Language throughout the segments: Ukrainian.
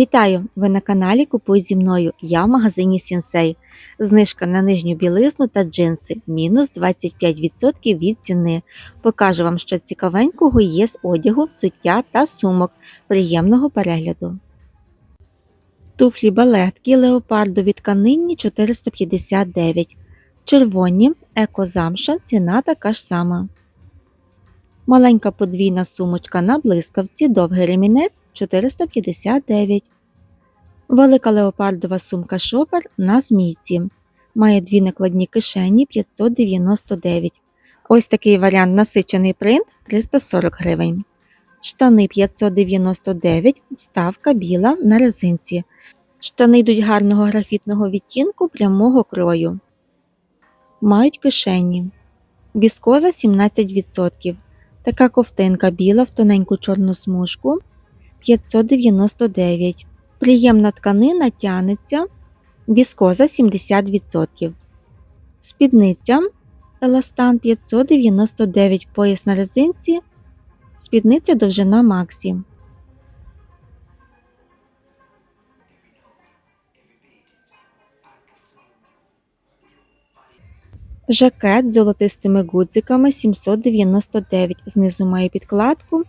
Вітаю! Ви на каналі Купуй зі мною. Я в магазині Сінсей. Знижка на нижню білизну та джинси мінус 25% від ціни. Покажу вам, що цікавенького є з одягу, взуття та сумок. Приємного перегляду. Туфлі балетки леопардові тканинні 459. Червоні екозамша ціна така ж сама. Маленька подвійна сумочка на блискавці, довгий ремінець 459. Велика леопардова сумка шопер на змійці. Має дві накладні кишені 599. Ось такий варіант насичений принт 340 гривень. Штани 599, вставка біла на резинці. Штани йдуть гарного графітного відтінку прямого крою. Мають кишені. Віскоза 17%. Така ковтинка біла в тоненьку чорну смужку 599. Приємна тканина тянеться. Віскоза 70%. Спідниця Еластан 599 пояс на резинці. Спідниця довжина Максі. Жакет з золотистими гудзиками 799. Знизу має підкладку.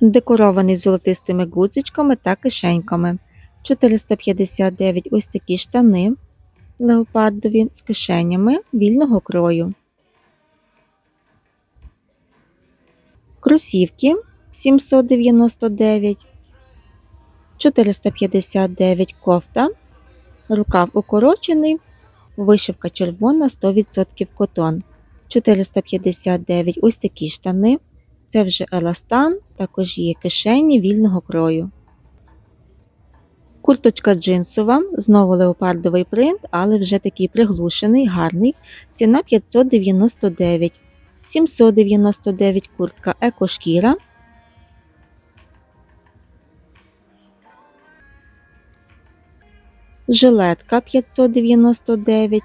Декорований золотистими гудзичками та кишеньками. 459 ось такі штани леопардові з кишенями вільного крою. Кросівки 799. 459 кофта. Рукав укорочений. Вишивка червона 100% котон. 459 ось такі штани. Це вже еластан, також є кишені вільного крою. Курточка джинсова, знову леопардовий принт, але вже такий приглушений, гарний. Ціна 599. 799 куртка екошкіра. Жилетка 599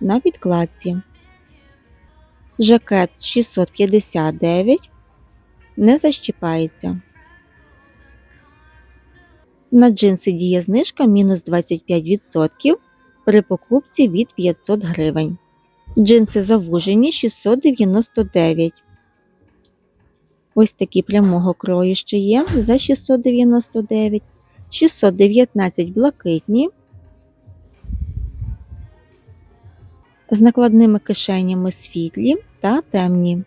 на підкладці. Жакет 659 не защіпається. На джинси діє знижка мінус 25% при покупці від 500 гривень. Джинси завужені 699. Ось такі прямого крою ще є за 699, 619 блакитні. З накладними кишенями світлі та темні.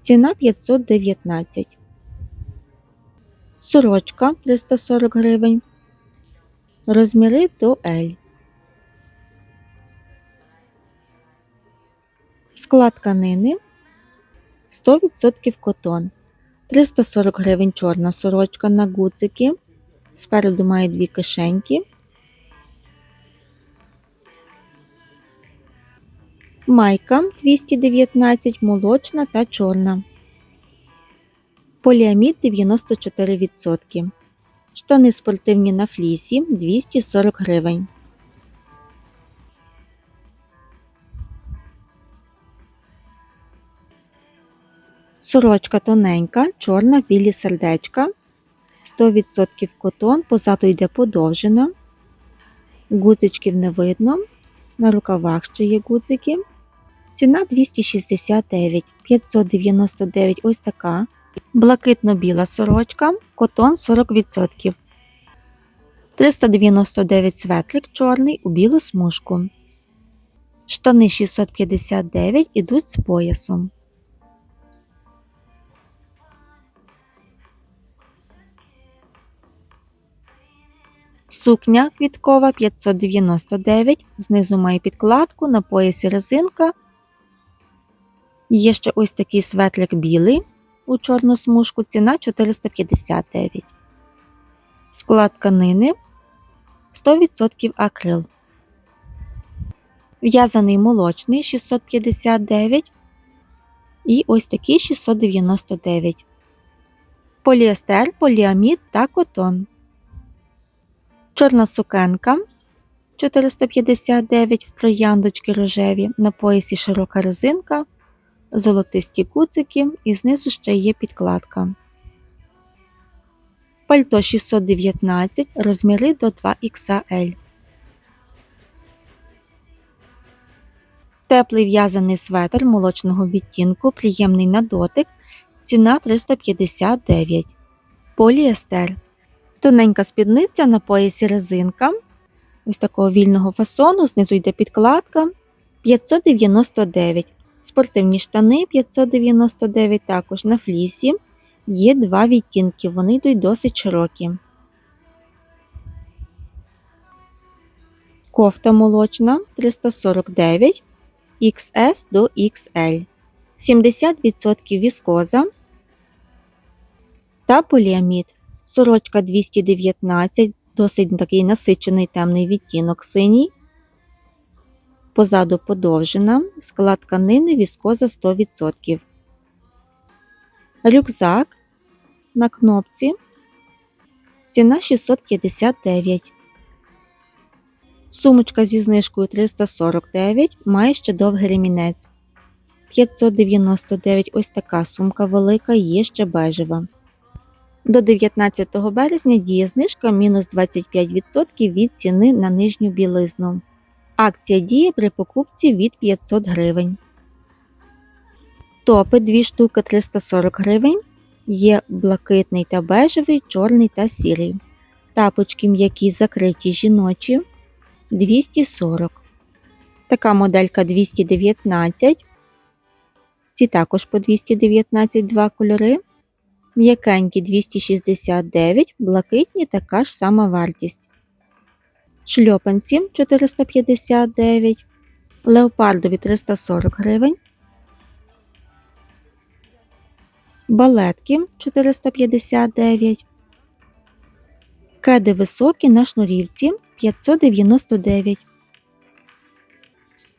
Ціна 519. Сорочка 340 гривень. Розміри до L. Склад тканини 100% котон. 340 гривень чорна сорочка на гуцики. Спереду має дві кишеньки. Майка 219 молочна та чорна. Поліамід 94%. Штани спортивні на флісі 240 гривень. Сорочка тоненька, чорна білі сердечка. 100% котон, позаду йде подовжена. Гудзичків не видно. На рукавах ще є гудзики. Ціна 269, 599 ось така. Блакитно-біла сорочка, котон 40%. 399 светлик чорний у білу смужку. Штани 659 ідуть з поясом. Сукня квіткова 599, знизу має підкладку, на поясі резинка. Є ще ось такий светлик білий у чорну смужку, ціна 459. Склад тканини 100% акрил. В'язаний молочний 659 і ось такий 699. Поліестер, поліамід та котон. Чорна сукенка 459 в трояндочки рожеві, на поясі широка резинка, золотисті куцики і знизу ще є підкладка. Пальто 619, розміри до 2XL. Теплий в'язаний светр молочного відтінку, приємний на дотик, ціна 359. Поліестер. Тоненька спідниця на поясі резинка. Ось такого вільного фасону, знизу йде підкладка 599. Спортивні штани 599 також на флісі. Є два відтінки, вони йдуть досить широкі. Кофта молочна 349 XS до XL. 70% віскоза та поліамід. Сорочка 219, досить такий насичений темний відтінок синій. Позаду подовжена, склад тканини віскоза 100%. Рюкзак на кнопці. Ціна 659. Сумочка зі знижкою 349 має ще довгий ремінець. 599 ось така сумка велика, є ще бежева. До 19 березня діє знижка мінус 25% від ціни на нижню білизну. Акція діє при покупці від 500 гривень. Топи 2 штуки 340 гривень. Є блакитний та бежевий, чорний та сірий. Тапочки м'які закриті жіночі 240. Така моделька 219. Ці також по 219 два кольори. М'якенькі 269, блакитні така ж сама вартість. Шльопанці 459, леопардові 340 гривень. Балетки 459. Кеди високі на шнурівці 599.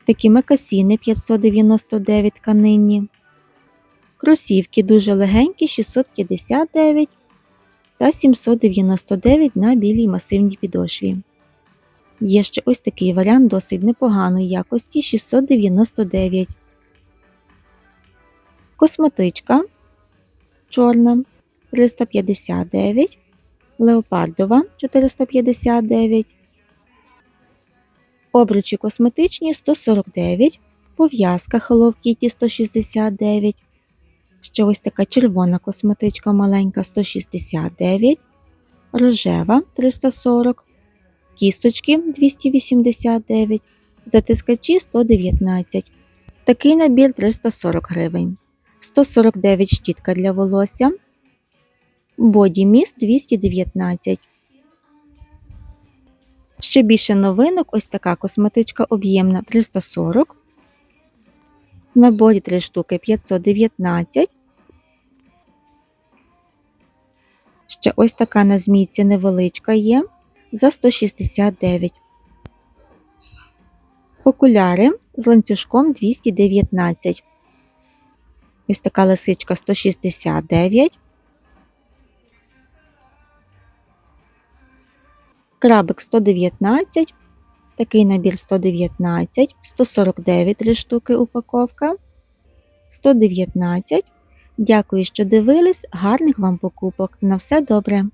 Такі мекасіни 599 тканинні. Кросівки дуже легенькі 659 та 799 на білій масивній підошві. Є ще ось такий варіант досить непоганої якості 699. Косметичка чорна 359, леопардова 459. Обручі косметичні 149, пов'язка Hello Kitty 169. Ще ось така червона косметичка маленька 169, рожева 340, кісточки 289, затискачі 119. Такий набір 340 гривень. 149 щітка для волосся. Боді міст 219. Ще більше новинок ось така косметичка об'ємна 340. В наборі 3 штуки 519. Ще ось така на змійці невеличка є за 169. Окуляри з ланцюжком 219. Ось така лисичка 169. Крабик 119. Такий набір 119, 149 3 штуки упаковка. 119. Дякую, що дивились. Гарних вам покупок. На все добре!